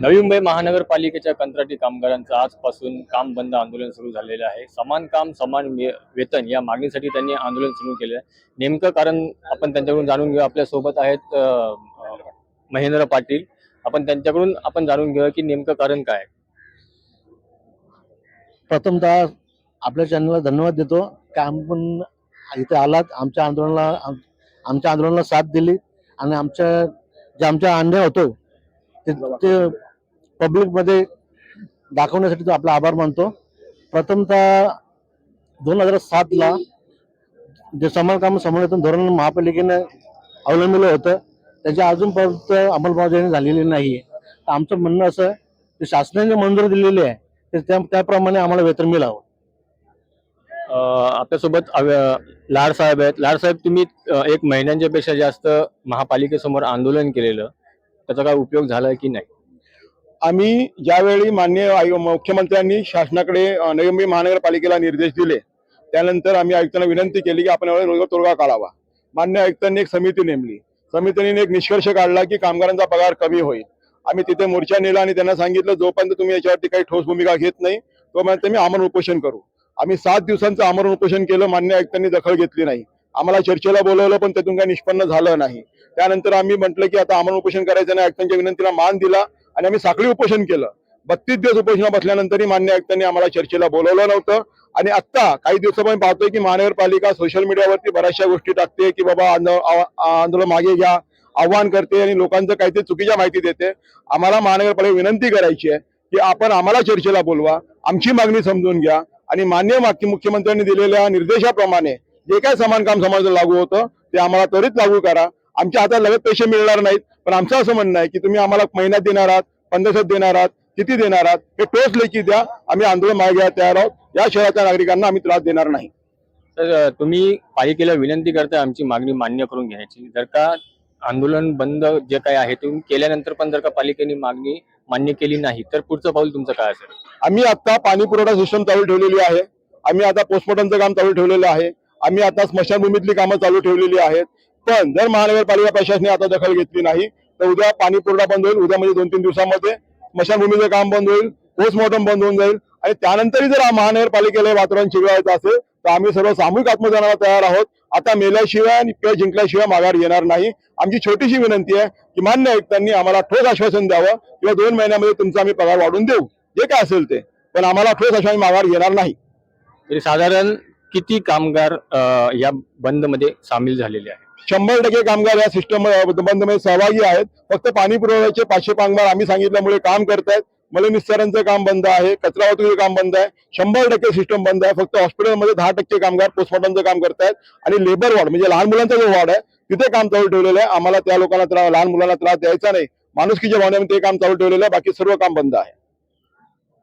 नवी मुंबई महानगरपालिकेच्या कंत्राटी कामगारांचं आजपासून काम बंद आंदोलन सुरू झालेलं आहे. समान काम समान वेतन या मागणीसाठी त्यांनी आंदोलन सुरू केलं आहे नेमकं कारण आपण त्यांच्याकडून जाणून घेऊ. आपल्यासोबत आहेत महेंद्र पाटील. आपण त्यांच्याकडून आपण जाणून घेऊया की नेमकं कारण काय प्रथमतः आपल्या चॅनलला धन्यवाद देतो. की आपण इथे आलात आमच्या आंदोलनाला आमच्या आंदोलनाला साथ दिली आणि आमच्या जे आमच्या अन्याय होतो ते पब्लिकमध्ये दाखवण्यासाठी तो आपला आभार मानतो. प्रथमतः दोन हजार सातला जे समान काम समावेतन धोरण महापालिकेने अवलंबिलं होतं त्याच्या अजूनपर्यंत अंमलबजावणी झालेली नाही आहे तर आमचं म्हणणं असं की शासनाने मंजूर दिलेली आहे तर त्या त्याप्रमाणे आम्हाला वेतन मिळावं. आपल्यासोबत लाड साहेब आहेत. लाड साहेब तुम्ही एक महिन्यांच्या पेक्षा जास्त महापालिकेसमोर आंदोलन केलेलं. त्याचा काय उपयोग झाला की नाही? आम्ही ज्यावेळी मान्य आयु- मुख्यमंत्र्यांनी शासनाकडे नवी मुंबई महानगरपालिकेला निर्देश दिले त्यानंतर आम्ही आयुक्तांना विनंती केली की आपण एवढा रोजगार तोडगा काढावा. मान्य आयुक्तांनी एक समिती नेमली. समितीने एक निष्कर्ष काढला की कामगारांचा पगार कमी होईल. आम्ही तिथे मोर्चा नेला आणि त्यांना सांगितलं जोपर्यंत तुम्ही याच्यावरती काही ठोस भूमिका घेत नाही तोपर्यंत मी आमरण उपोषण करू. आम्ही सात दिवसांचं आमरण उपोषण केलं मान्य आयुक्तांनी दखल घेतली नाही. आम्हाला चर्चेला बोलवलं पण त्यातून काही निष्पन्न झालं नाही. त्यानंतर आम्ही म्हटलं की आता आम्हाला उपोषण करायचं नाही. आयुक्तांच्या विनंतीला मान दिला आणि आम्ही साखळी उपोषण केलं. बत्तीस दिवस उपोषणा बसल्यानंतरही मान्य आयुक्तांनी आम्हाला चर्चेला बोलवलं नव्हतं. आणि आता काही दिवसापर्यंत पाहतोय की महानगरपालिका सोशल मीडियावरती बऱ्याचशा गोष्टी टाकते की बाबा आंदोलन मागे घ्या आव्हान करते आणि लोकांचं काहीतरी चुकीच्या माहिती देते. आम्हाला महानगरपालिका विनंती करायची आहे की आपण आम्हाला चर्चेला बोलवा आमची मागणी समजून घ्या. आणि मान्य मुख्यमंत्र्यांनी दिलेल्या निर्देशाप्रमाणे जे काय समान काम समाजाला लागू होतं ते आम्हाला त्वरित लागू करा. आमच्या हातात लगेच पैसे मिळणार नाहीत पण आमचं असं म्हणणं आहे की तुम्ही आम्हाला महिन्यात देणार आहात पंधराशेत देणार आहात किती देणार आहात हे ठोस लेखी द्या आम्ही आंदोलन मागे घ्यायला तयार आहोत. या शहराच्या नागरिकांना आम्ही त्रास देणार नाही. तर तुम्ही पालिकेला विनंती करताय आमची मागणी मान्य करून घ्यायची. जर का आंदोलन बंद जे काय आहे ते केल्यानंतर पण जर का पालिकेने मागणी मान्य केली नाही तर पुढचं पाऊल तुमचं काय असेल? आम्ही आता पाणी पुरवठा सिस्टम चालू ठेवलेली आहे. आम्ही आता पोस्टमॉर्टमचं काम चालू ठेवलेलं आहे. आम्ही आता स्मशानभूमीतली कामं चालू ठेवलेली आहेत. पण जर महानगरपालिका प्रशासनाने आता दखल घेतली नाही तर उद्या पाणी पुरवठा बंद होईल उद्या म्हणजे दोन तीन दिवसामध्ये स्मशानभूमीचं काम बंद होईल पोस्टमॉर्टम बंद होऊन जाईल. आणि त्यानंतरही जर महानगरपालिकेला वातावरण चिघळायचं असेल तर आम्ही सर्व सामूहिक आत्मदानाला तयार आहोत. आता मेल्याशिवाय आणि पेय जिंकल्याशिवाय माघार येणार नाही. आमची छोटीशी विनंती आहे की मान्य आयुक्तांनी आम्हाला ठोस आश्वासन द्यावं. किंवा दोन महिन्यामध्ये तुमचा आम्ही पगार वाढवून देऊ. जे काय असेल ते. पण आम्हाला ठोस आश्वासन माघार येणार नाही. तरी साधारण किती कामगार या बंदमध्ये सामील झालेले आहेत? शंभर टक्के कामगार या सिस्टम बंदमध्ये सहभागी आहेत. फक्त पाणी पुरवठ्याचे पाचशे कामगार आम्ही सांगितल्यामुळे काम करतायत. मलनिस्सारांचं काम बंद आहे कचरा वाहतुकीचं काम बंद आहे. शंभर टक्के सिस्टम बंद आहे. फक्त हॉस्पिटलमध्ये दहा टक्के कामगार पोस्टमॉर्टमचं काम करतायत. आणि लेबर वॉर्ड म्हणजे लहान मुलांचा जो वॉर्ड आहे तिथे काम चालू ठेवलेलं आहे. आम्हाला त्या लोकांना त्रास लहान मुलांना त्रास द्यायचा नाही. माणुसकीच्या भावनेमध्ये ते काम चालू ठेवलेलं आहे. बाकी सर्व काम बंद आहे.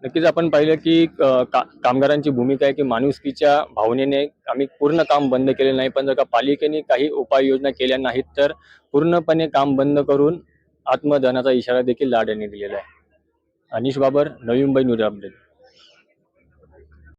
नक्कीच आपण पाहिलं की का- कामगारांची भूमिका आहे की माणुसकीच्या भावनेने आम्ही पूर्ण काम बंद केले नाही. पण जर का पालिकेने काही उपाययोजना केल्या नाहीत तर पूर्णपणे काम बंद करून आत्मदहनाचा इशारा देखील लाड यांनी दिलेला आहे. अनिश बाबर नवी मुंबई न्यूज अपडेट.